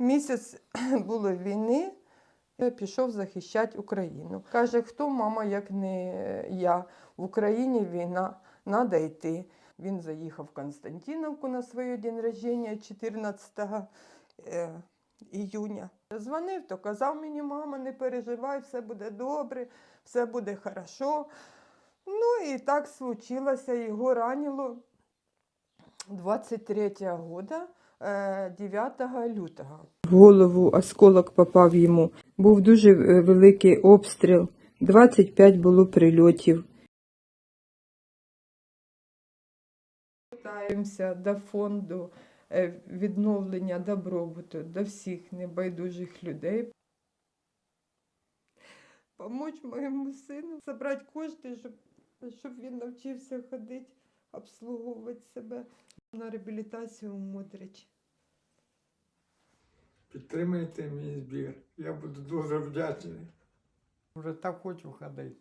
Місяць було війни, я пішов захищати Україну. Каже, хто мама, як не я. В Україні війна, треба йти. Він заїхав в Константиновку на своє день рождения 14 е, іюня. Дзвонив, то казав мені, мама, не переживай, все буде добре, все буде хорошо. Ну і так случилося, його ранило 23 года, е, 9 лютого. В голову осколок попав йому. Був дуже е, великий обстріл, 25 було прильотів. Звертаємося до фонду е, відновлення добробуту, до всіх небайдужих людей. Помочь моєму сину зібрати кошти, щоб, щоб він навчився ходити, обслуговувати себе на реабілітацію Мудрич. Модрич. Підтримайте мій збір. Я буду дуже вдячний. Вже так хочу ходити.